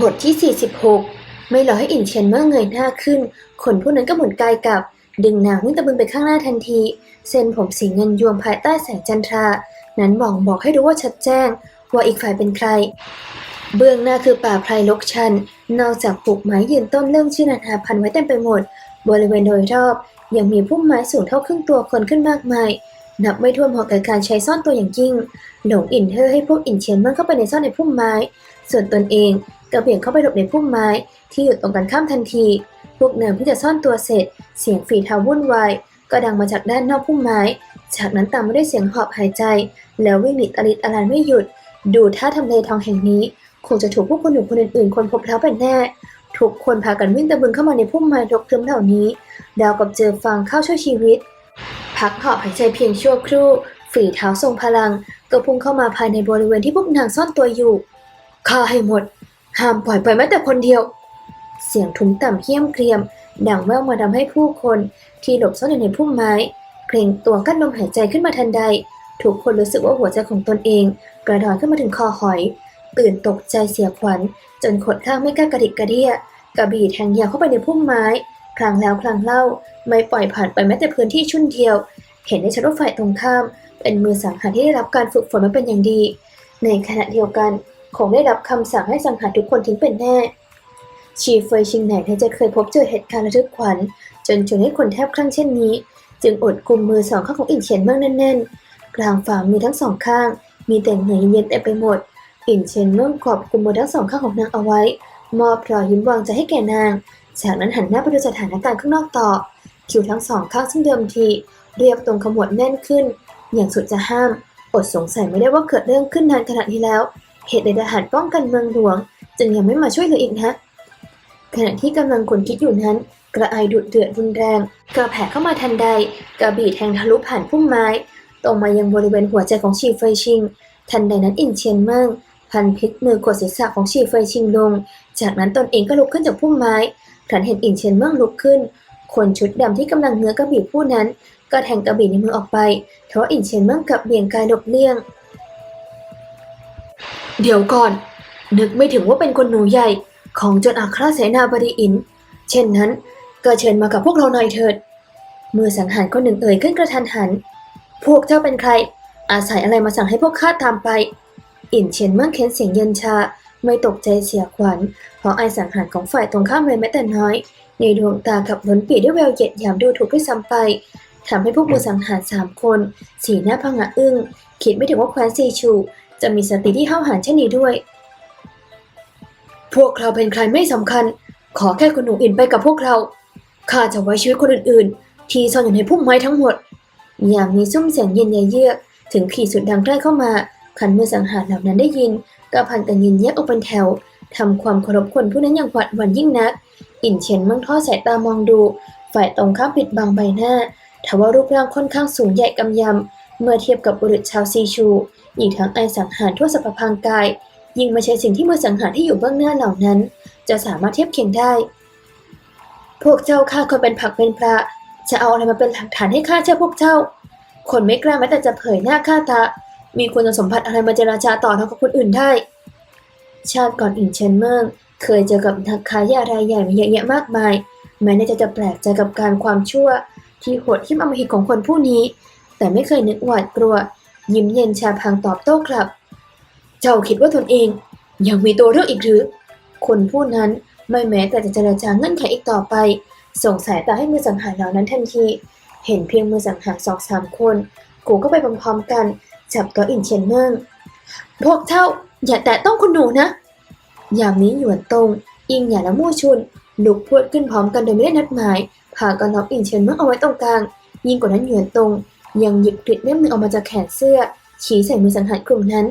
บทที่ 46 ไม่รอให้อินเชียนเมื่อเงยหน้าขึ้น คนผู้นั้นก็หมุนกายกลับ ดึงนางวิ่งตะบึงไปข้างหน้าทันที เส้นผมสีเงินยวมภายใต้แสงจันทรา นั้นบ่งบอกให้รู้ว่าชัดแจ้ง ว่าอีกฝ่ายเป็นใคร เบื้องหน้าคือป่าไพรลกชัน นอกจากปลูกไม้ยืนต้นเรื่องชื่อนานาพันไว้เต็มไปหมด บริเวณโดยรอบ ยังมีพุ่มไม้สูงเท่าครึ่งตัวคนขึ้นมากมาย นับไม่ถ้วนพอกับการใช้ซ่อนตัวอย่างยิ่ง หลงอินเธอให้พวกอินเชียนเมื่อเข้าไปในซ่อนในพุ่มไม้ ส่วนตนเอง ก็เบี่ยงเข้าไปหลบในพุ่มไม้ที่อยู่ตรงกันข้ามทันที พวกเนิมที่จะซ่อนตัวเสร็จ เสียงฝีเท้าวุ่นวายก็ดังมาจากด้านนอกพุ่มไม้ จากนั้นตามมาด้วยเสียงหอบหายใจ แล้ววิ่งหนีตะลิดอลานไม่หยุด ดูท่าทำเลทองแห่งนี้คงจะถูกผู้คนหนุ่มคนอื่นๆคนพบแล้วเป็นแน่ ทุกคนพากันวิ่งตะบึงเข้ามาในพุ่มไม้รกทึมเหล่านี้ ดาวกับเจอฟางเข้าช่วยชีวิต พักหอบหายใจเพียงชั่วครู่ ฝีเท้าทรงพลัง ก็พุ่งเข้ามาภายในบริเวณที่พวกนางซ่อนตัวอยู่ฆ่าให้หมด ห้ามปล่อยไปแม้แต่คนเดียว เสียงทุ้มต่ำเหี้ยมเกรียม ดังแว่วมาทำให้ผู้คนที่หลบซ่อนอยู่ในพุ่มไม้เกรงตัวกั้นลมหายใจขึ้นมาทันใด ทุกคนรู้สึกว่าหัวใจของตนเอง กระดอนขึ้นมาถึงคอหอย ตื่นตกใจเสียขวัญ จนขดข้างไม่กล้ากระดิกกระเดียกระบี่แทงยาวเข้าไปในพุ่มไม้ ครั้งแล้วครั้งเล่า ไม่ปล่อยผ่านไปแม้แต่พื้นที่ชุ่นเดียว เห็นได้ชัดว่าฝ่ายตรงข้าม เป็นมือสังหารที่ได้รับการฝึกฝนมาเป็นอย่างดี ในขณะเดียวกัน คงได้รับคำสั่งให้สังหารทุกคนทิ้งเป็นแน่ ชีเฟยชิงไหนที่จะเคยพบเจอเหตุการณ์ระทึกขวัญ จนชวนให้คนแทบคลั่งเช่นนี้ จึงอดกุมมือสองข้างของอินเฉียนเมืองแน่นๆ กลางฝ่ามือทั้งสองข้าง มีแต่เหงื่อเย็นเต็มไปหมด อินเฉียนเมืองกอบกุมมือทั้งสองข้างของนางเอาไว้ มอบรอยยิ้มวางใจให้แก่นาง จากนั้นหันหน้าไปดูสถานการณ์ข้างนอกต่อ คิ้วทั้งสองข้างซึ่งเดิมทีเรียบตรงขมวดแน่นขึ้น อย่างสุดจะห้าม อดสงสัยไม่ได้ว่าเกิดเรื่องขึ้นนานขนาดนี้แล้ว เหตุใดทหารป้องกันเมืองหลวง จึงยังไม่มาช่วยเหลืออีกนะขณะที่กำลังคนคิดอยู่นั้น กระไอดุดเดือดรุนแรงกระแผ่เข้ามาทันใด กระบี่แทงทะลุผ่านพุ่มไม้ ตรงมายังบริเวณหัวใจของชีเฟยชิง ทันใดนั้นอินเชียนเมิงพันพลิกมือกดศีรษะของชีเฟยชิงลง จากนั้นตนเองก็ลุกขึ้นจากพุ่มไม้ครั้นเห็นอินเชียนเมิงลุกขึ้น คนชุดดำที่กำลังเงื้อกระบี่ผู้นั้น ก็แทงกระบี่ในมือออกไปทว่าอินเชียนเมิงกลับเบี่ยงกายหลบเลี่ยง เดี๋ยวก่อน นึกไม่ถึงว่าเป็นคนหนูใหญ่ ของจนอัครเสนาบดีอิน เช่นนั้นก็เชิญมากับพวกเราหน่อยเถิด มือสังหารคนหนึ่งเอ่ยขึ้นกระทันหัน พวกเจ้าเป็นใคร อาศัยอะไรมาสั่งให้พวกข้าตามไป อินเชียนเมื่อเค้นเสียงเย็นชาไม่ตกใจเสียขวัญ เพราะไอสังหารของฝ่ายตรงข้ามเลยแม้แต่น้อย ในดวงตากับล้นปีด้วยแววเหยียดหยามดูถูกด้วยซ้ำไปทำให้พวกมือสังหารสามคน สีหน้าพังะอึ้งคิดไม่ถึงว่าแคว้นซีชู จะมีสติที่ห้าวหาญเช่นนี้ด้วย พวกเราเป็นใครไม่สำคัญ ขอแค่คุณหนูอินไปกับพวกเรา ข้าจะไว้ชีวิตคนอื่นๆ ที่ซ่อนอยู่ในพุ่มไม้ทั้งหมด อย่างมีซุ้มเสียงเย็นเยือก ถึงขีดสุดดังใกล้เข้ามาขันเมื่อสังหารเหล่านั้นได้ยินก็พันกันยินแยกออกเป็นแถวทำความเคารพคนผู้นั้นอย่างหวาดหวั่นยิ่งนัก อินเฉียนมืองทอดสายตามองดู ฝ่ายตรงข้ามปิดบังใบหน้าทว่ารูปร่างค่อนข้างสูงใหญ่กำยำ เมื่อเทียบกับบุรุษชาวซีชู อีกทั้งไอสังหารทั่วสรรพพางกาย ยิ่งไม่ใช่สิ่งที่มือสังหารที่อยู่เบื้องหน้าเหล่านั้น จะสามารถเทียบเคียงได้ พวกเจ้าข้าคนเป็นผักเป็นปลาจะเอาอะไรมาเป็นหลักฐานให้ข้าเชื่อพวกเจ้า คนไม่กล้าแม้แต่จะเผยหน้าข้าตา มีคุณสมบัติอะไรมาเจราจาต่อเท่ากับคนอื่นได้ ชาติก่อนอินเชนเมิงเคยเจอกับนักค้ายารายใหญ่มาเยอะแยะมากมาย แม้ในใจจะแปลกใจกับการความชั่ว ที่โหดที่ยมอำมหิตของคนผู้นี้ แต่ไม่เคยนึกหวาดกลัว ยิ้มเย็นชาพังตอบโต้กลับ เจ้าคิดว่าตนเอง ยังมีตัวเลือกอีกหรือ คนผู้นั้นไม่แม้แต่จะเจรจาเงื่อนไขอีกต่อไป ส่งสายตาให้มือสังหารเหล่านั้นทันที เห็นเพียงมือสังหารสองสามคน กูก็ไปพร้อมๆกัน จับตัวอินเชียนเมิงพวกเจ้าอย่าแตะต้องคุณหนูนะยามนี้หยวนตรง อิงหย่าและมู่ชุนลุกพรวดขึ้นพร้อมกันโดยไม่ได้นัดหมายพากันล็อกอินเชียนเมิงเอาไว้ตรงกลาง ยิ่งกว่านั้นหยวนตรง ยังหยิบกริดเล่มหนึ่งออกมาจากแขนเสื้อ ชี้ใส่มือสังหารกลุ่มนั้น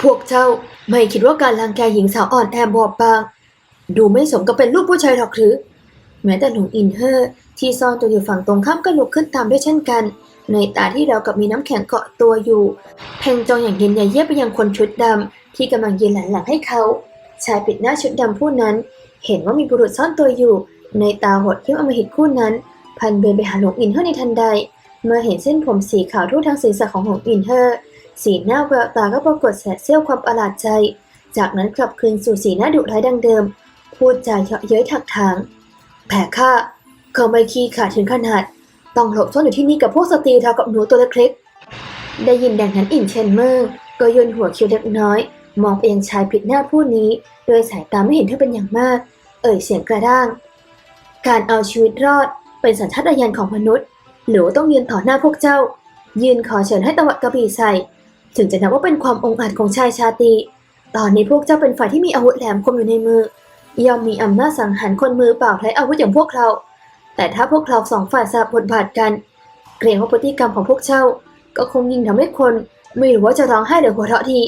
พวกเจ้าไม่คิดว่าการลังแกหญิงสาวอ่อนแอบอบบาง ดูไม่สมกับเป็นลูกผู้ชายหรอกหรือ แม้แต่หลวงอินเฮอร์ ที่ซ่อนตัวอยู่ฝั่งตรงข้ามก็ลุกขึ้นตามด้วยเช่นกัน ในตาที่เรากับมีน้ำแข็งเกาะตัวอยู่เพ่งจองอย่างเย็นใหญ่เยียบไปยังคนชุดดำที่กำลังยืนหลันหลังให้เขา ชายปิดหน้าชุดดำผู้นั้น เห็นว่ามีบุรุษซ่อนตัวอยู่ ในตาหดเที่ยมอมหิตคู่นั้น พันเบนไปหาหลวงอินเฮอร์ในทันใด เมื่อเห็นเส้นผมสีขาวทั่วทั้งศีรษะของหลวงอินเฮอร์สีหน้าแววตาก็ปรากฏแสบเสี้ยวความประหลาดใจ จากนั้นกลับคืนสู่สีหน้าดุร้ายดังเดิม พูดจาเยาะเย้ยถักถางแผ่ข้าเขาไม่ขี้ขาดถึงขนาด ต้องหลบซ่อนอยู่ที่นี่กับพวกสตรีรากับหนูตัวเล็กๆได้ยินดังนั้นอินเชนเมอร์ก็ยนหัวคิ้วเล็กน้อย มองไปยังชายผิดหน้าผู้นี้โดยสายตาไม่เห็นเธอเป็นอย่างมาก เอ่ยเสียงกระด้าง การเอาชีวิตรอด เป็นสัญชาตญาณของมนุษย์ หรือว่าต้องยืนต่อหน้าพวกเจ้า ยืนขอเชิญให้ตวัดกระบี่ใส่ ถึงจะนับว่าเป็นความองอาจของชายชาตรีตอนนี้พวกเจ้าเป็นฝ่ายที่มีอาวุธแหลมคมอยู่ในมือย่อมมีอำนาจสังหารคนมือเปล่าไร้อาวุธอย่างพวกเรา แต่ถ้าพวกเราสองฝ่ายสลับบทบาทกัน เกรงว่าพฤติกรรมของพวกเจ้า ก็คงยิ่งทำให้คนไม่รู้ว่าจะร้องไห้หรือหัวเราะดี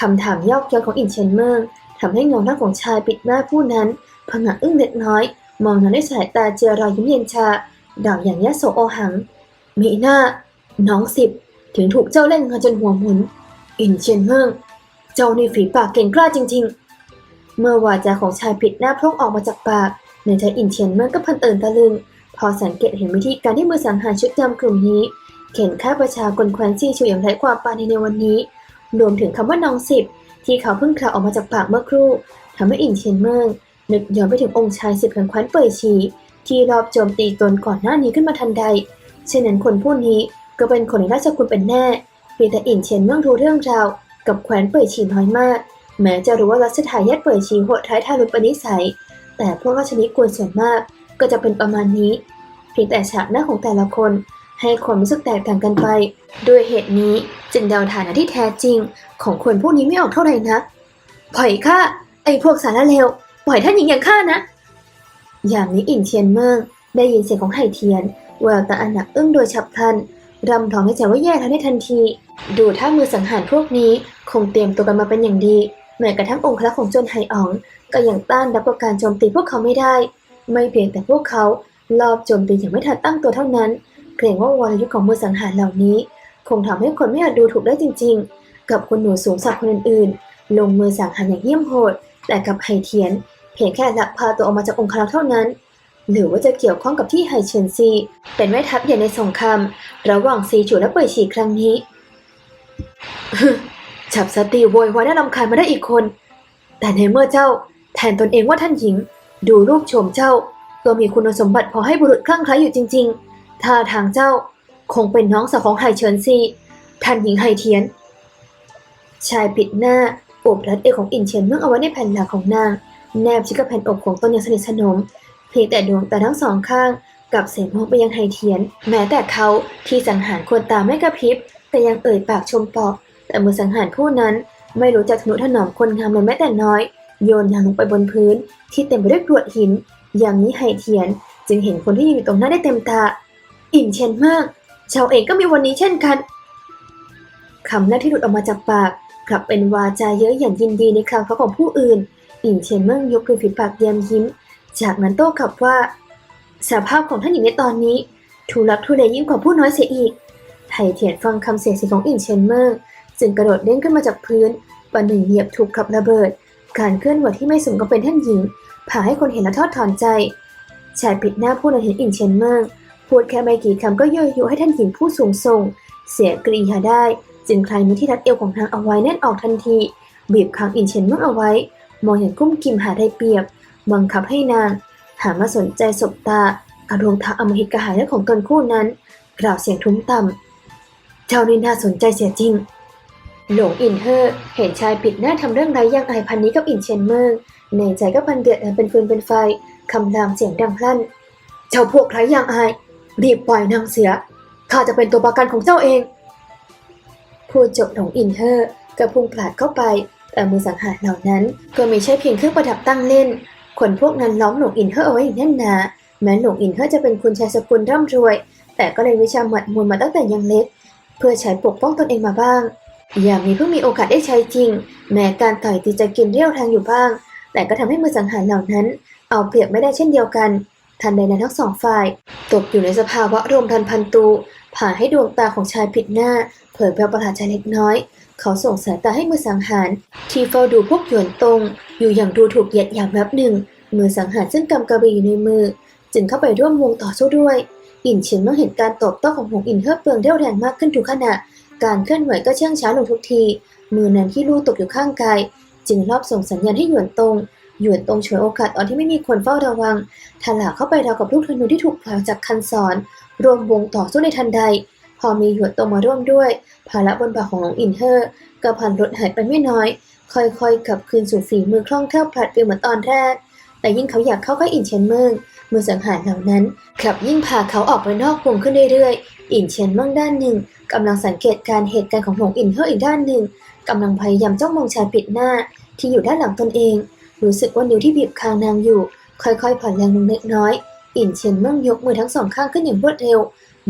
คำถามยอกย้อนของอินเชนเมอร์ทำให้เงาหน้าของชายปิดหน้าผู้นั้นผงะอึ้งเล็กน้อย มองนั้นด้วยสายตาเจือรอยยิ้มเย็นชาดอกอย่างยะโสโอหัง มีหน้า น้องสิบ ถึงถูกเจ้าเล่นงานจนหัวหมุน อินเชียนเมิงเจ้านี่ฝีปากเก่งกล้าจริง ๆ เมื่อวาจาของชายปิดหน้าพร่องออกมาจากปากในใจอินเชียนเมิงก็พันเอินตะลึง พอสังเกตเห็นวิธีการที่มือสังหารชุดดำกลุ่มนี้ เข็นฆ่าประชากรแคว้นซีชูอย่างไร้ความปาณีในวันนี้ รวมถึงคำว่าน้องสิบที่เขาเพิ่งคลาออกมาจากปากเมื่อครู่ทำให้อินเชียนเมิง นึกย้อนไปถึงองค์ชายสิบแห่งแคว้นเป่ยชี ที่รอบโจมตีตนก่อนหน้านี้ขึ้นมาทันใด เช่นนั้นคนผู้นี้ก็เป็นคนในราชกุลเป็นแน่เพียงแต่อินเชียนเมืองรู้เรื่องราวกับแคว้นเป่ยชีน้อยมาก แม้จะรู้ว่ารัชทายาทเป่ยชีโหดร้ายทารุณปณิสัย แต่พวกราชนิกูลส่วนมากก็จะเป็นประมาณนี้ เพียงแต่ฉากหน้าของแต่ละคนให้ความรู้สึกแตกต่างกันไป ด้วยเหตุนี้จึงเดาฐานะที่แท้จริง ของคนพวกนี้ไม่ออกเท่าไหร่นักปล่อยข้าไอ้พวกสารเลว ปล่อยท่านหญิงอย่างข้านะอย่างนี้อินเทียนเมิงได้ยินเสียงของไห่เทียนแววตาอันหนักอึ้งโดยฉับพลันรำทองให้ใจว่าแย่แล้วในทันที ดูท่ามือสังหารพวกนี้คงเตรียมตัวกันมาเป็นอย่างดี แม้กระทั่งองค์พระของจนไห่อ๋อง ก็ยังต้านรับกับการโจมตีพวกเขาไม่ได้ ไม่เพียงแต่พวกเขาลอบโจมตีอย่างไม่ทันตั้งตัวเท่านั้น เกรงว่าวรยุทธ์ของมือสังหารเหล่านี้ คงทำให้คนไม่อาจดูถูกได้จริง ๆ กับคนหนูสูงสักคนอื่นๆ ลงมือสังหารอย่างเหี้ยมโหด แต่กับไห่เทียน เพียงแค่ลักพาตัวออกมาจากองค์ครักษ์เท่านั้น หรือว่าจะเกี่ยวข้องกับที่ไห่เฉินซี เป็นแม่ทัพใหญ่ในสงครามระหว่างซีจูและเป่ยฉีครั้งนี้ฉับสติโวยวายน่ารำคาญมาได้อีกคน แต่ในเมื่อเจ้า แทนตนเองว่าท่านหญิง ดูรูปโฉมเจ้า ก็มีคุณสมบัติพอให้บุรุษคลั่งไคล้อยู่จริง ๆ ท่าทางเจ้าคงเป็นน้องสาวของไห่เฉินซี ท่านหญิงไห่เทียน ชายปิดหน้าโอบรัดเอวของอินเชียนเมื่อเอาไว้ในแผ่นหลังของนาง แนบชิดกับแผ่นอกของตนอย่างสนิทสนม เพียงแต่ดวงตาทั้งสองข้างกับเสียมองไปยังไฮเทียน แม้แต่เขาที่สังหารควรตาไม่กระพริบ แต่ยังเอ่ยปากชมปอกแต่มือสังหารผู้นั้น ไม่รู้จักทนุถนอมคนงามเลยแม้แต่น้อย โยนนางลงไปบนพื้น ที่เต็มไปด้วยกรวดหิน อย่างนี้ไฮเทียน จึงเห็นคนที่ยืนอยู่ตรงหน้าได้เต็มตา อิ่มเชนมาก ชาวเองก็มีวันนี้เช่นกันคำแรกที่หลุดออกมาจากปากกลับเป็นวาจาเย้ยอย่างยินดีในคราวเขาของผู้อื่น อิ่มเชนเมิ่งยกขึ้นฝีปากเยียมยิ้ม จากนั้นโต้กลับว่าสภาพของท่านหญิงในตอนนี้ทุลักทุเลยิ่งกว่าผู้น้อยเสียอีกไถเถียนฟังคำเสียสีของอินเชนเมอร์จึงกระโดดเด้งขึ้นมาจากพื้นปันหนึ่งเหยียบถูกขับระเบิด การเคลื่อนไหวที่ไม่สมกับเป็นท่านหญิงพาให้คนเห็นและทอดถอนใจชายปิดหน้าพูดและเห็นอินเชนเมอร์พูดแค่ไม่กี่คำก็ยั่วยุให้ท่านหญิงผู้สูงส่ง เสียกริยาได้ จึงคลายมือที่รัดเอวของนางเอาไว้แน่นออกทันที บีบค้างอินเชนเมอร์เอาไว้ มองอย่างกุ้มกิมหาได้เปรียบ บังคับให้นางหามาสนใจสบตากับดวงตาอมหิตกระหายของตนคู่นั้น กล่าวเสียงทุ้มต่ำเจ้านี่น่าสนใจเสียจริง หลงอินเฮอร์เห็นชายปิดหน้าทำเรื่องไร้ย่างอายพันนี้กับอินเชนเมิงในใจก็พันเดือดและเป็นฟืนเป็นไฟคำรามเสียงดังพลั่น เจ้าพวกไร้ย่างอาย รีบปล่อยนางเสียข้าจะเป็นตัวประกันของเจ้าเองพูดจบหลงอินเฮอร์ก็พุ่งผลาดเข้าไป แต่มือสังหารเหล่านั้นก็ไม่ใช่เพียงเครื่องประดับตั้งเล่น คนพวกนั้นล้อมหลงอินเฮอร์เอาไว้อย่างแน่นหนา แม้หลงอินเฮอร์จะเป็นคุณชายสกุลร่ำรวย แต่ก็เลยนวิชาหมัดมวยมาตั้งแต่ยังเล็ก เพื่อใช้ปกป้องตนเองมาบ้าง อย่ามีเพิ่งมีโอกาสได้ใช้จริง แม้การต่อยตีจะกินเรี่ยวแรงอยู่บ้าง แต่ก็ทำให้มือสังหารเหล่านั้น เอาเปรียบไม่ได้เช่นเดียวกัน ทันใดนั้นทั้งสองฝ่าย ตกอยู่ในสภาวะรวมทันพันตูผ่าให้ดวงตาของชายผิดหน้า เผยแววประหลาดใจเล็กน้อย เขาส่งสายตาให้มือสังหาร ที่เฝ้าดูพวกหยวนตง อยู่อย่างดูถูกเหยียดหยามแวบหนึ่ง มือสังหารซึ่งกำกระบี่อยู่ในมือ จึงเข้าไปร่วมวงต่อสู้ด้วย อินเฉินเมื่อเห็นการตอบโต้ของหงอินเฮิร์เปลืองเรี่ยวแรงมากขึ้นทุกขณะ การเคลื่อนไหวก็เชื่องช้าลงทุกที มือนางที่ลู่ตกอยู่ข้างกาย จึงรอบส่งสัญญาณให้หยวนตงหยวนตงฉวยโอกาสตอนที่ไม่มีคนเฝ้าระวังถลาเข้าไปราวกับลูกธนูที่ถูกปล่อยออกจากคันศรรวมวงต่อสู้ในทันใด พอมีหยวนตงมาร่วมด้วย ภาระบนบ่าของหลวงอินเฮอร์ก็ผ่านลดหายไปไม่น้อย ค่อยๆกลับคืนสู่ฝีมือคล่องแคล่วพลัดเปรียวเหมือนตอนแรก แต่ยิ่งเขาอยากเข้าใกล้อินเชียนเมิงมือสังหารเหล่านั้นกลับยิ่งพาเขาออกไปนอกวงขึ้นเรื่อยๆ อินเชียนเมิงด้านหนึ่งกำลังสังเกตการเหตุการณ์ของหลวงอินเฮอร์อีกด้านหนึ่งกำลังพยายามจ้องมองชายปิดหน้า ที่อยู่ด้านหลังตนเอง รู้สึกว่านิ้วที่บีบคางนางอยู่ ค่อยๆผ่อนแรงลงเล็กน้อย อินเชียนเมิงยกมือทั้งสองข้างขึ้นอย่างรวดเร็ว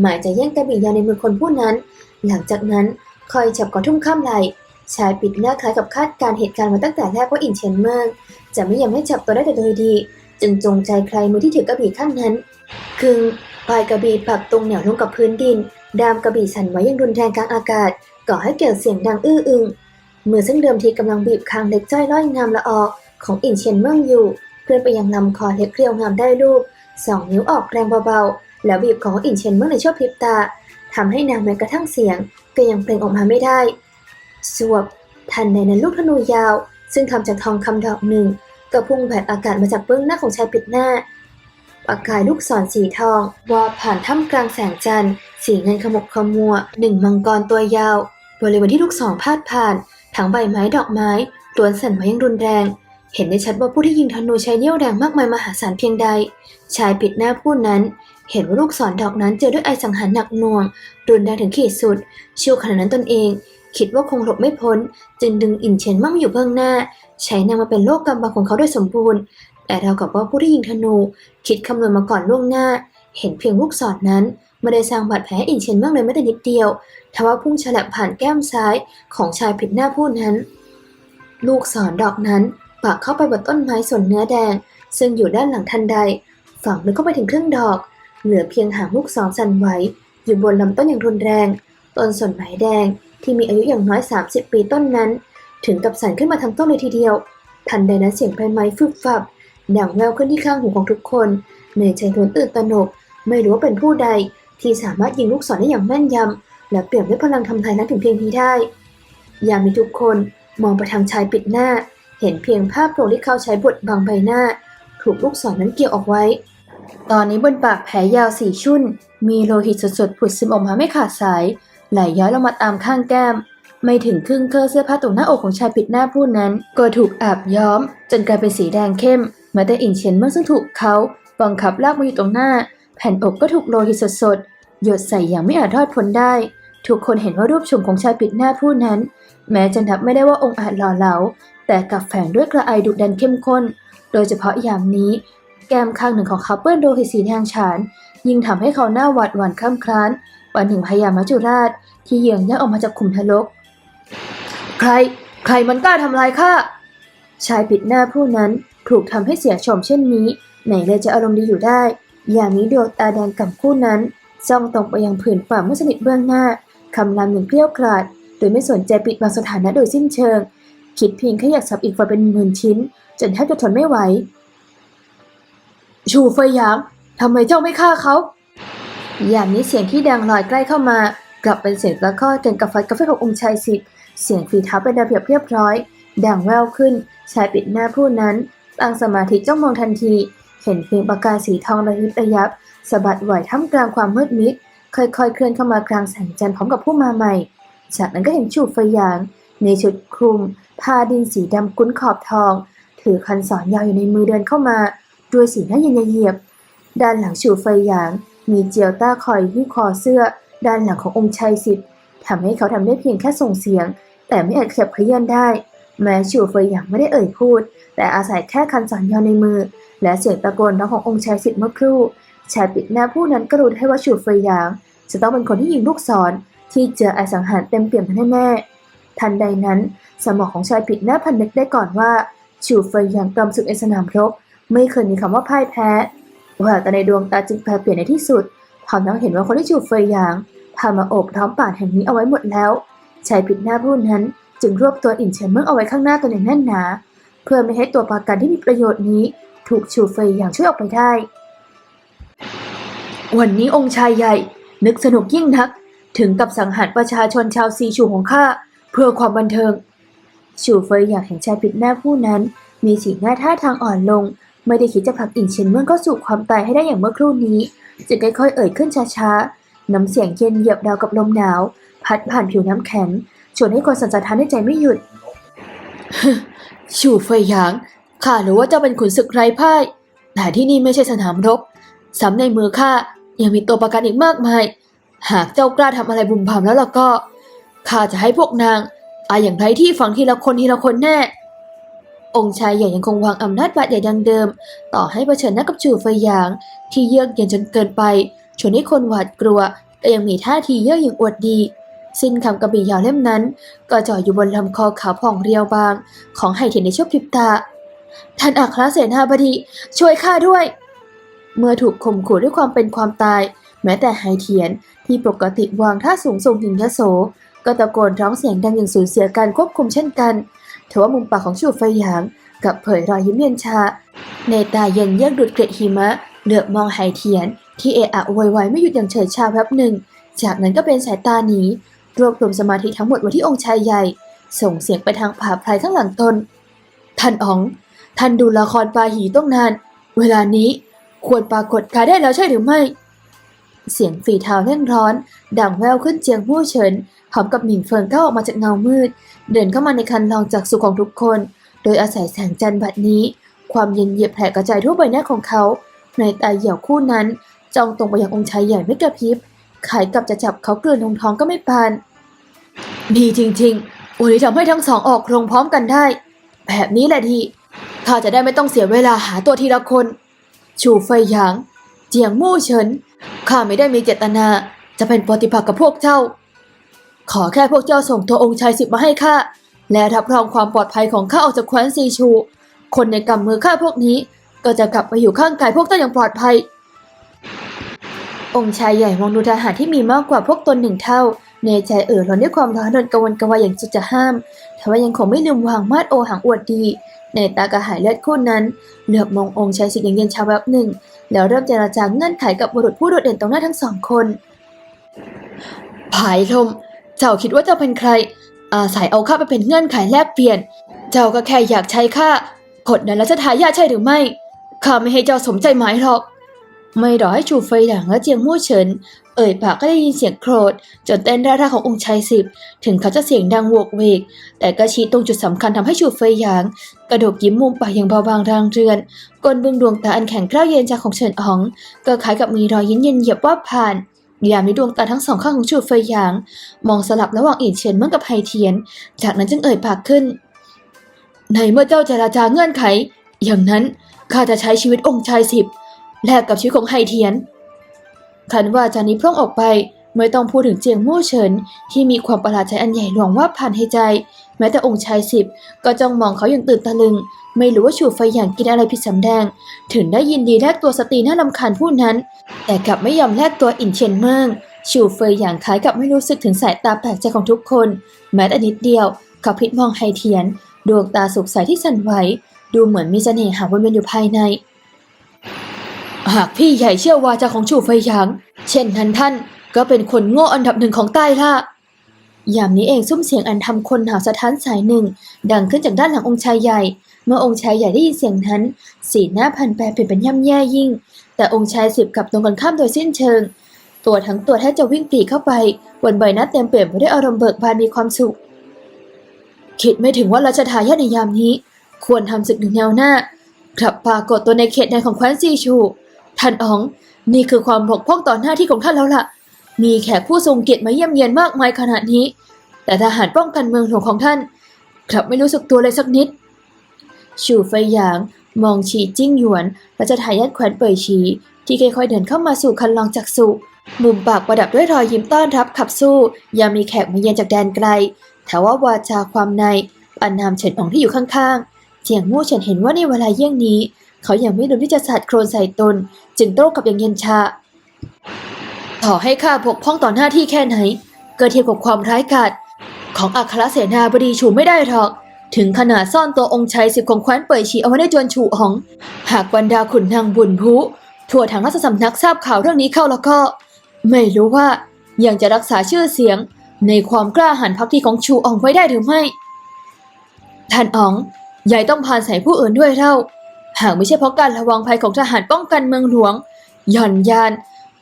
หมายจะแย่งกระบี่ยาวในมือคนผู้นั้น หลังจากนั้นคอยจับกอทุ่มข้ามไหลชายปิดหน้าคล้ายกับคาดการเหตุการณ์มาตั้งแต่แรกว่าอินเชียนเมิงจะไม่ยอมให้จับตัวได้แต่โดยดี จึงจงใจใครมือที่ถือกระบี่ข้างนั้นคึงปลายกระบี่ปรับตรงแนวลงกับพื้นดิน ดามกระบี่สั่นไหวอย่างรุนแรงกลางอากาศ ก่อให้เกิดเสียงดังอื้ออึงมือซึ่งเดิมทีกำลังบีบคางเล็กจ้อยล่อยงามละออของอินเชียนเมืองอยู่ เพื่อนไปยังลำคอเล็บเกลียวงามได้รูปสองนิ้วออกแรงเบาๆ แล้วบีบของอินเชนเมื่อในชั่วพริบตาทำให้นางแม้กระทั่งเสียง ก็ยังเปล่งออกมาไม่ได้ สวบ ทันใดนั้นลูกธนูยาว ซึ่งทำจากทองคำดอกหนึ่งก็พุ่งแผดอากาศมาจากเบื้องหน้าของชายปิดหน้าประกายลูกศรสีทองวอผ่านท่ามกลางแสงจันทร์ สีเงินขมุกขมัวหนึ่งมังกรตัวยาว บริเวณที่ลูกศรพาดผ่านทั้งใบไม้ดอกไม้ล้วนสั่นไหวอยังรุนแรง เห็นได้ชัดว่าผู้ที่ยิงธนูใช้เลี้ยวแรงมากมายมหาศาลเพียงใด ชายปิดหน้าผู้นั้น เห็นว่าลูกศรดอกนั้นเจอด้วยไอสังหารหนักหน่วง รุนแรงถึงขีดสุดชั่วขณะนั้นตนเอง คิดว่าคงหลบไม่พ้น จึงดึงอินเชนมั่งอยู่เบื้องหน้า ใช้นางมาเป็นโลกกำบังของเขาโดยสมบูรณ์ แต่เรากับว่าผู้ที่ยิงธนู คิดคำนวณมาก่อนล่วงหน้า เห็นเพียงลูกศรนั้นไม่ได้สร้างบาดแผลอินเชนมั่งเลยแม้แต่นิดเดียว ทว่าพุ่งฉลับผ่านแก้มซ้ายของชายผิดหน้าผู้นั้น ลูกศรดอกนั้นปักเข้าไปบนต้นไม้ส่วนเนื้อแดง ซึ่งอยู่ด้านหลังทันใด ฝังลึกเข้าไปถึงครึ่งดอก เหลือเพียงหางลูกศรสั่นไหวอยู่บนลำต้นอย่างรุนแรง ต้นสนไม้แดงที่มีอายุอย่างน้อย 30 ปีต้นนั้น ถึงกับสั่นขึ้นมาทั้งต้นเลยทีเดียว ทันใดนั้นเสียงใบไม้ฟึบฟับ ดังแววขึ้นที่ข้างหูของทุกคนเนยใจล้วนตื่นตระหนก ไม่รู้ว่าเป็นผู้ใด ที่สามารถยิงลูกศรได้อย่างแม่นยำ และเปรียบด้วยพลังทำลายนั้นถึงเพียงนี้ได้ ยามีทุกคนมองไปทางชายปิดหน้า เห็นเพียงภาพโปร่งที่เขาใช้บทบังใบหน้า ถูกลูกศรนั้นเกี่ยวออกไว้ ตอนนี้บนปากแผลยาวสี่ชุ่น มีโลหิตสดๆผุดซึมออกมาไม่ขาดสาย ไหลย้อยลงมาตามข้างแก้ม ไม่ถึงครึ่งเคอเสื้อผ้าตรงหน้าอกของชายปิดหน้าผู้นั้น ก็ถูกอาบย้อม จนกลายเป็นสีแดงเข้มแม้แต่อินเชนเมื่อซึ่งถูกเขาบังคับลากมาอยู่ตรงหน้า แผ่นอกก็ถูกโลหิตสดๆหยดใส่อย่างไม่อาจรอดพ้นได้ ทุกคนเห็นว่ารูปโฉมของชายปิดหน้าผู้นั้น แม้จะนับไม่ได้ว่าองค์อาจหล่อเหลาแต่กลับแฝงด้วยกระไอดุดันเข้มข้น โดยเฉพาะยามนี้ แก้มข้างหนึ่งของเขาเปื้อนโลหิตสีแดงฉาน ยิ่งทำให้เขาหน้าหวาดหวั่นคล้ำคลานวันหนึ่งพยายามมัจจุราชที่เหยื่องยักออกมาจากขุมทะลก ใคร ใครมันกล้าทำลายข้าชายปิดหน้าผู้นั้นถูกทำให้เสียชมเช่นนี้ไหนเลยจะอารมณ์ดีอยู่ได้ อย่างนี้ดวงตาแดงกับผู้นั้นจ้องตรงไปยังผืนฝ่ามืดสนิทเบื้องหน้าคำรามอย่างเกลี้ยวกราดโดยไม่สนใจปิดบังสถานะโดยสิ้นเชิง คิดเพียงแค่อยากสับอีกฝ่ายเป็นหมื่นชิ้น จนแทบจะทนไม่ไหว ชูเฟยหยางทำไมเจ้าไม่ฆ่าเขาอย่างนี้เสียงที่ดังลอยใกล้เข้ามา กลับเป็นเสียงตะข้อเกินกับไฟกาแฟขององค์ชายสิทธิ์เสียงฝีเท้าเป็นระเบียบเรียบร้อย ดังแววขึ้นชายปิดหน้าผู้นั้นตั้งสมาธิจ้องมองทันที เห็นเพียงประกายสีทองระยิบระยับสะบัดไหวท่ามกลางความมืดมิด ค่อยๆ เคลื่อนเข้ามากลางแสงจันทร์พร้อมกับผู้มาใหม่ จากนั้นก็เห็นชูเฟยหยาง ในชุดคลุมผ้าดินสีดำกุ้นขอบทอง ถือคันสอนยาวอยู่ในมือเดินเข้ามา ด้วยสีหน้าเย็นเยียบ ด้านหลังชูเฟหยาง มีเจียวต้าคอยที่คอเสื้อ ด้านหลังขององค์ชัยสิทธิ์ทำให้เขาทำได้เพียงแค่ส่งเสียง แต่ไม่อาจขยับเขยื่อนได้ แม้ชูเฟยหยางไม่ได้เอ่ยพูด แต่อาศัยแค่คันสอนยาวในมือ และเสียงตะโกนร้องขององค์ชายสิทธิ์เมื่อครู่ชายปิดหน้าผู้นั้นก็รู้ให้ว่าชูเฟยหยาง จะต้องเป็นคนที่ยิงลูกศรที่เจอไอสังหารเต็มเปี่ยมแน่ๆทันใดนั้น สมองของชายปิดหน้าพันนึกได้ก่อนว่าชูเฟยหยางกลอมศึกในสนามรบ ไม่เคยมีคำว่าพ่ายแพ้ว่าแต่ในดวงตาจึงแปรเปลี่ยนในที่สุดพร้อมทั้งเห็นว่าคนที่ชูเฟยหยางพามาโอบท้อมป่านแห่งนี้เอาไว้หมดแล้วชายปิดหน้าผู้นั้นจึงรวบตัวอินเฉินเมิงเอาไว้ข้างหน้าตัวอย่างแน่นหนา เพื่อไม่ให้ตัวประกันที่มีประโยชน์นี้ ถูกชูเฟยหยางช่วยออกไปได้ วันนี้องค์ชายใหญ่ นึกสนุกยิ่งนัก ถึงกับสังหารประชาชนชาวซีชูของข้าเพื่อความบันเทิงชูเฟยอย่ากเห็นชายปิดหน้าผู้นั้น มีสีหน้าท่าทางอ่อนลง ไม่ได้คิดจะผลักอิงเฉินเมืองเข้าสู่ความตายให้ได้อย่างเมื่อครู่นี้ จึงค่อยๆเอ่ยขึ้นช้าๆ น้ำเสียงเย็นเหยียบราวกับลมหนาว พัดผ่านผิวน้ำแข็ง ชวนให้คนสันสะท้านในใจไม่หยุดชูเฟยหยางข้ารู้ว่าเจ้าเป็นขุนศึกไร้พ่าย แต่ที่นี่ไม่ใช่สนามรบซ้ำในมือข้ายังมีตัวประกันอีกมากมาย หากเจ้ากล้าทำอะไรบุ่มพามแล้วล่ะก็ข้าจะให้พวกนางตายอย่างไรที่ฝังทีละคนทีละคนแน่ องค์ชายใหญ่ยังคงวางอำนาจบาดใหญ่ดังเดิม ต่อให้เผชิญหน้ากับชูเฟยหยาง ที่เยือกเย็นจนเกินไปชวนให้คนหวาดกลัวแต่ยังมีท่าทีเย่อหยิ่งอวดดี สิ้นคำกระบี่ยาวเล่มนั้น ก็จ่ออยู่บนลำคอขาวผ่องเรียวบาง ของไห่เทียนในชั่วพริบตาท่านอัครเสนาบดีช่วยข้าด้วย เมื่อถูกข่มขู่ด้วยความเป็นความตาย แม้แต่ไฮเทียนที่ปกติวางท่าสูงส่งหิงยโส ก็ตะโกนร้องเสียงดังอย่างสูญเสียการควบคุมเช่นกัน ทว่ามุมปากของชูไฟหยางกับเผยรอยยิ้มเย็นชา ในตาเย็นเยือกดุดเกล็ดหิมะ เหลือบมองไฮเทียน ที่เอะอะโวยวายไม่หยุดอย่างเฉยชาแป๊บหนึ่ง จากนั้นก็เป็นสายตาหนีรวบรวมสมาธิทั้งหมดไว้ที่องค์ชายใหญ่ ส่งเสียงไปทางผาไพรข้างหลังตน ท่านอ๋อง ท่านดูละครปาหีต้องนาน เวลานี้ควรปรากฏกายได้แล้วใช่หรือไม่ เสียงฝีเท้าเร่งร้อน ดังแววขึ้นเจียงผู้เฉินพร้อมกับหมิงเฟิงก้าวออกมาจากเงามืด เดินเข้ามาในคันลองจากสุขของทุกคน โดยอาศัยแสงจันทร์บัดนี้ ความเย็นเหยียบแผ่กระจายทั่วใบหน้าของเขา ในตาเหี่ยวคู่นั้น จ้องตรงไปยังองค์ชายใหญ่ไม่กระพริบขายกับจะจับเขาเกลือนลงท้องก็ไม่ปาน ดีจริงๆวันนี้ทำให้ทั้งสองออกโรงพร้อมกันได้ แบบนี้แหละดีข้าจะได้ไม่ต้องเสียเวลาหาตัวทีละคน ชูเฟหยาง เจียงมู่เฉินข้าไม่ได้มีเจตนา จะเป็นปฏิปักษ์กับพวกเจ้า ขอแค่พวกเจ้าส่งตัวองค์ชายสิบมาให้ข้า และรับรองความปลอดภัยของข้าออกจากแคว้นซีชู คนในกำมือข้าพวกนี้ ก็จะกลับไปอยู่ข้างกายพวกเจ้าอย่างปลอดภัย องค์ชายใหญ่มองดูทหารที่มีมากกว่าพวกตนหนึ่งเท่า ในใจเอ่อร้อนด้วยความร้อนรนกระวนกระวายอย่างสุดจะห้ามแต่ว่ายังคงไม่ลืมวางมาดโอหังอวดดี ในตากระหายเลือดคู่นั้น เหลือบมององค์ชายสิงห์อย่างเย็นชาแวบหนึ่ง แล้วเริ่มเจรจาเงื่อนไขกับบุรุษผู้โดดเด่นตรงหน้าทั้งสองคนผายลม เจ้าคิดว่าเจ้าเป็นใคร อาศัยเอาข้าไปเป็นเงื่อนไขแลกเปลี่ยน เจ้าก็แค่อยากใช้ข้ากดนั้นแล้วจะทายาใช่หรือไม่ข้าไม่ให้เจ้าสมใจหมายหรอก ไม่รอให้ชูเฟยหลังและเจียงมู่เฉิน เอ่ยปากก็ได้ยินเสียงโกรธจนเต้นร่าร่าขององค์ชายสิบ ถึงเขาจะเสียงดังโวกเวก แต่ก็ชี้ตรงจุดสำคัญทำให้ชูเฟยหยาง กระโดกยิ้มมุมปากอย่างเบาบางรางเรือนกลบึงดวงตาอันแข็งกร้าวเย็นจากของเฉินอ๋อง ก็คล้ายกับมีรอยยิ้มเย็นเหยียบว่าบผ่าน ยามในดวงตาทั้งสองข้างของชูเฟยหยาง มองสลับระหว่างอินเฉินเมื่อกับไฮเทียน จากนั้นจึงเอ่ยปากขึ้น ในเมื่อเจ้าเจราจาเงื่อนไข อย่างนั้นข้าจะใช้ชีวิตองค์ชายสิบแลกกับชีวิตของไฮเทียนขันว่าจานี้พร่องออกไป ไม่ต้องพูดถึงเจียงมู่เฉินที่มีความประหลาดใจอันใหญ่หลวงว่าผ่านให้ใจ แม้แต่องค์ชายสิบก็จ้องมองเขาอย่างตื่นตะลึง ไม่รู้ว่าชูไฟอย่างกินอะไรผิดสำแดง ถึงได้ยินดีแลกตัวสตรีน่ารำคาญผู้นั้น แต่กลับไม่ยอมแลกตัวอินเชียนเมิงชูเฟยอย่างคล้ายกับไม่รู้สึกถึงสายตาแปลกใจของทุกคน แม้แต่นิดเดียว เขาพลิกมองไฮเทียน ดวงตาสุกใสที่สั่นไหวดูเหมือนมีเสน่หาวนเวียนอยู่ภายในหากพี่ใหญ่เชื่อวาจาของชูเฟยหยาง เช่นนั้นท่าน ก็เป็นคนโง่อันดับหนึ่งของใต้ล่ะ ยามนี้เองซุ้มเสียงอันทำคนหาวสะท้านสายหนึ่ง ดังขึ้นจากด้านหลังองค์ชายใหญ่ เมื่อองค์ชายใหญ่ได้ยินเสียงนั้น สีหน้าพันแปรเปลี่ยนเป็นย่ำแย่ยิ่ง แต่องค์ชายสิบกลับตรงกันข้ามโดยสิ้นเชิง ตัวทั้งตัวแทบจะวิ่งปรีเข้าไปบนใบหน้าเต็มเปี่ยมไปด้วยอารมณ์เบิกบานมีความสุข คิดไม่ถึงว่าราชทายาทในยามนี้ ควรทำศึกหนึ่งแนวหน้ากลับปรากฏตัวในเขตแดนของแคว้นซีชู ท่านอ๋อง นี่คือความบกพร่องต่อหน้าที่ของท่านแล้วล่ะ มีแขกผู้ทรงเกียรติมาเยี่ยมเยียนมากมายขนาดนี้ แต่ทหารป้องกันเมืองหลวงของท่าน กลับไม่รู้สึกตัวเลยสักนิดชูเฟหยาง มองฉีจิ้งหยวนและจะทายาทแคว้นเป่ยชี ที่ค่อยๆเดินเข้ามาสู่คันลองจักสุมุมปากประดับด้วยรอยยิ้มต้อนรับขับสู้ยังมีแขกมาเยือนจากแดนไกลแต่ว่าวาจาความในอันนามเฉินอองที่อยู่ข้างๆเจียงมู่เฉินเห็นว่าในเวลาเยี่ยงนี้ เขายังไม่ลืมที่จะสาดโครนใส่ตน จึงโต้กลับอย่างเย็นชา ต่อให้ข้าบกพร่องต่อหน้าที่แค่ไหน ก็เทียบกับความร้ายกาจของอัครเสนาบดีชูไม่ได้หรอก ถึงขนาดซ่อนตัวองค์ชายสิบของแคว้นเป่ยชีเอาไว้ในจวนฉูหอง หากบรรดาขุนนางบุญพุทั่วทางราชสำนักทราบข่าวเรื่องนี้เข้าแล้วก็ ไม่รู้ว่ายังจะรักษาชื่อเสียง ในความกล้าหาญพักดีของชูอองไว้ได้หรือไม่ ท่านอ๋องยายต้องพานใส่ผู้อื่นด้วยเท่า หากไม่ใช่เพราะการระวังภัยของทหารป้องกันเมืองหลวง หย่อนยาน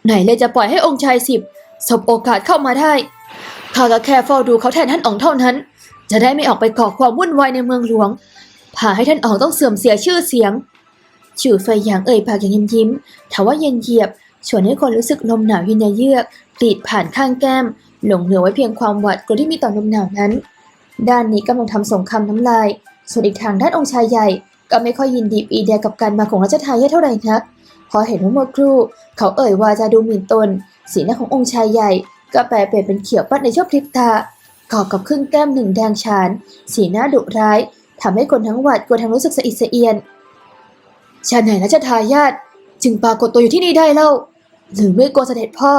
ไหนเลยจะปล่อยให้องค์ชายสิบสบโอกาสเข้ามาได้ข้าก็แค่เฝ้าดูเขาแทนท่านอ๋องเท่านั้น จะได้ไม่ออกไปก่อความวุ่นวายในเมืองหลวงพาให้ท่านอ๋องต้องเสื่อมเสียชื่อเสียงจู่เฟยหยางเอ่ยปากอย่างยิ้มยิ้มทว่าเย็นเยียบชวนให้คนรู้สึกลมหนาวเย็นเยือกกรีดผ่านข้างแก้ม หลงเหลือไว้เพียงความหวาดกลัวที่มีต่อลมหนาวนั้น ด้านนี้กำลังทำสงครามน้ำลาย ส่วนอีกทางด้านองค์ชายใหญ่ ก็ไม่ค่อยยินดีปีเดียกับการมาของรัชทายาทเท่าไหร่นัก พราะเห็นว่าเมื่อครู่ เขาเอ่ยว่าจะดูหมิ่นตน สีหน้าขององค์ชายใหญ่ก็แปลเปลี่ยนเป็นเขียวปัดในชั่วพริบตาก่อกับครึ่งแก้มหนึ่งแดงฉาน สีหน้าดุร้ายทำให้คนทั้งหวัดกลัวทั้งรู้สึกสะอิดสะเอียน ชาไหนรัชทายาทจึงปรากฏตัวอยู่ที่นี่ได้เล่า หรือไม่กลัวเสด็จพ่อ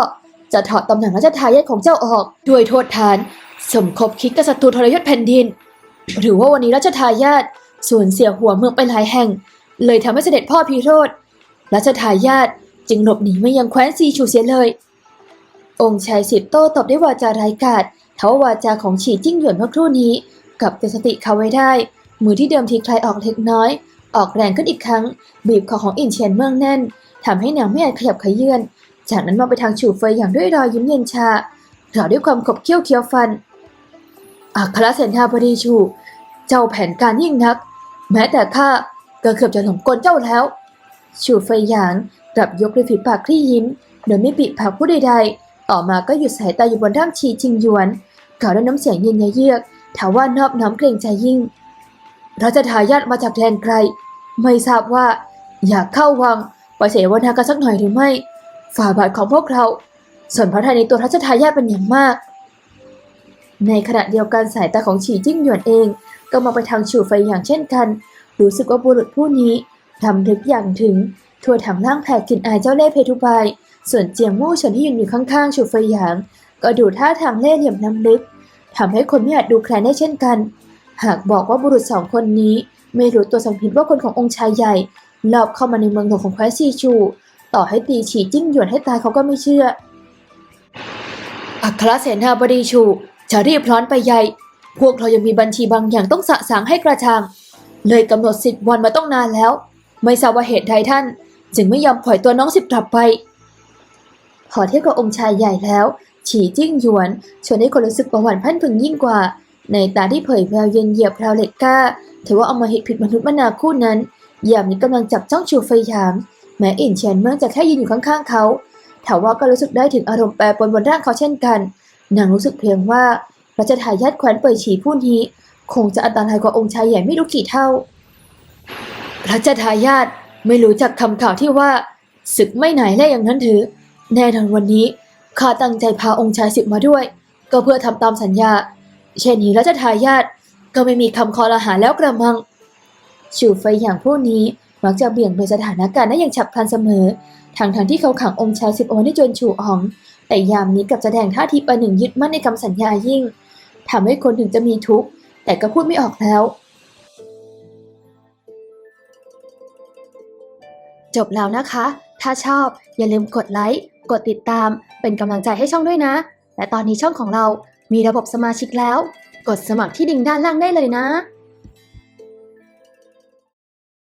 จะถอดตำแหน่งรัชทายาทของเจ้าออก ด้วยโทษฐาน สมคบคิดกับศัตรูทรยศแผ่นดิน หรือว่าวันนี้รัชทายาทสูญเสียหัวเมืองไปหลายแห่ง เลยทำให้เสด็จพ่อพิโรธ รัชทายาทจึงหลบหนีมายังแคว้นซีชูเสียเลย องค์ชายสิทธิ์โต้ตอบด้วยวาจาไร้ายกาจทว่าวาจาของฉีจิ้งหยวนเมื่อครู่นี้กลับเตือนสติเขาไว้ได้ มือที่เดิมทีคลายออกเล็กน้อย ออกแรงขึ้นอีกครั้ง บีบคอของอินเชียนเมืองแน่นทำให้นางไม่อาจขยับขยื่นจากนั้นมองไปทางฉูเฟยอย่างด้วยรอยยิ้มเย็นชากล่าวด้วยความขบเคี้ยวเคี้ยวฟัน อัครเสนาบดีชู เจ้าแผนการยิ่งนัก แม้แต่ข้าก็เกือบจะหลงกลเจ้าแล้ว ชูเฟยหยางกลับยกริฝีปากคลี่ยิ้มโดยไม่ปิดปากผู้ใดๆ ต่อมาก็หยุดสายตาอยู่บนร่างชีชิงหยวนกล่าวด้วยน้ำเสียงเย็นเยือกถามว่านอบน้อมเกรงใจยิ่งเราจะทายาทมาจากแดนไกล ไม่ทราบว่า อยากเข้าวังไปเสวนากันสักหน่อยหรือไม่ฝ่าบาทของพวกเรา ส่วนพระทัยในตัวรัชทายาทเป็นอย่างมาก ในขณะเดียวกันสายตาของฉีจิ้งหยวนเอง ก็มองไปทางฉู่ไฟอย่างเช่นกัน รู้สึกว่าบุรุษผู้นี้ ทำลึกอย่างถึง ทั่วถังล่างแผดกลิ่นอายเจ้าเล่ห์เพทุบาย ส่วนเจียงมู่เฉินที่ยืนอยู่ข้างๆฉู่ไฟหยาง ก็ดูท่าทางเล่ห์เหลี่ยมน้ำลึกทำให้คนไม่อาจดูแคลนได้เช่นกัน หากบอกว่าบุรุษสองคนนี้ ไม่รู้ตัวสัมผิดว่าคนขององค์ชายใหญ่ลอบเข้ามาในเมืองหลวงของแคว้นซีชู ต่อให้ตีฉีจิ้งหยวนให้ตายเขาก็ไม่เชื่อ อัครเสนาบดีชูจะรีบร้อนไปใหญ่ พวกเรายังมีบัญชีบางอย่างต้องสะสางให้กระจ่างเลยกำหนดสิทธิ์วันมาต้องนานแล้ว ไม่ทราบว่าเหตุใดท่าน จึงไม่ยอมปล่อยตัวน้องสิบกลับไป พอเทียบกับองค์ชายใหญ่แล้ว ฉีจิ้งหยวนชวนให้คนรู้สึกประหวั่นพันพึงยิ่งกว่า ในตาที่เผยแววเย็นเหยียบแพรวเล็กกล้าถือว่าเอามาเหตุผิดมนุษย์มนาคู่นั้นยามนี้กำลังจับจ้องชูไฟยางแม้อินเชียนเมืองจะแค่ยืนอยู่ข้างๆเขาถาว่าก็รู้สึกได้ถึงอารมณ์แปรปรวนบนร่างเขาเช่นกันนางรู้สึกเพียงว่ารัชทายาทแคว้นเป่ยฉีผู้นี้คงจะอันตรายกว่าองค์ชายใหญ่ไม่รู้กี่เท่า พรัชทายาทไม่รู้จักคำข่าวที่ว่าศึกไม่ไหนแล่อย่างนั้นถือ แน่นอนวันนี้ข้าตั้งใจพาองค์ชายสิบมาด้วย ก็เพื่อทำตามสัญญา เช่นนี้รัชทายาทก็ไม่มีคำคอรหาแล้วกระมังชูไฟอย่างผู้นี้มักจะเบี่ยงเบนสถานการณ์ได้อย่างฉับพลันเสมอทางทางที่เขาขังองค์ชายสิบเอาไว้ในจนชูอ๋อง แต่ยามนี้กับแสดงท่าทีประหนึ่งยึดมั่นในคำสัญญายิ่งทำให้คนถึงจะมีทุกข์แต่ก็พูดไม่ออกแล้ว จบแล้วนะคะ ถ้าชอบอย่าลืมกดไลค์ กดติดตาม เป็นกำลังใจให้ช่องด้วยนะ และตอนนี้ช่องของเรามีระบบสมาชิกแล้ว กดสมัครที่ดิงด้านล่างได้เลยนะ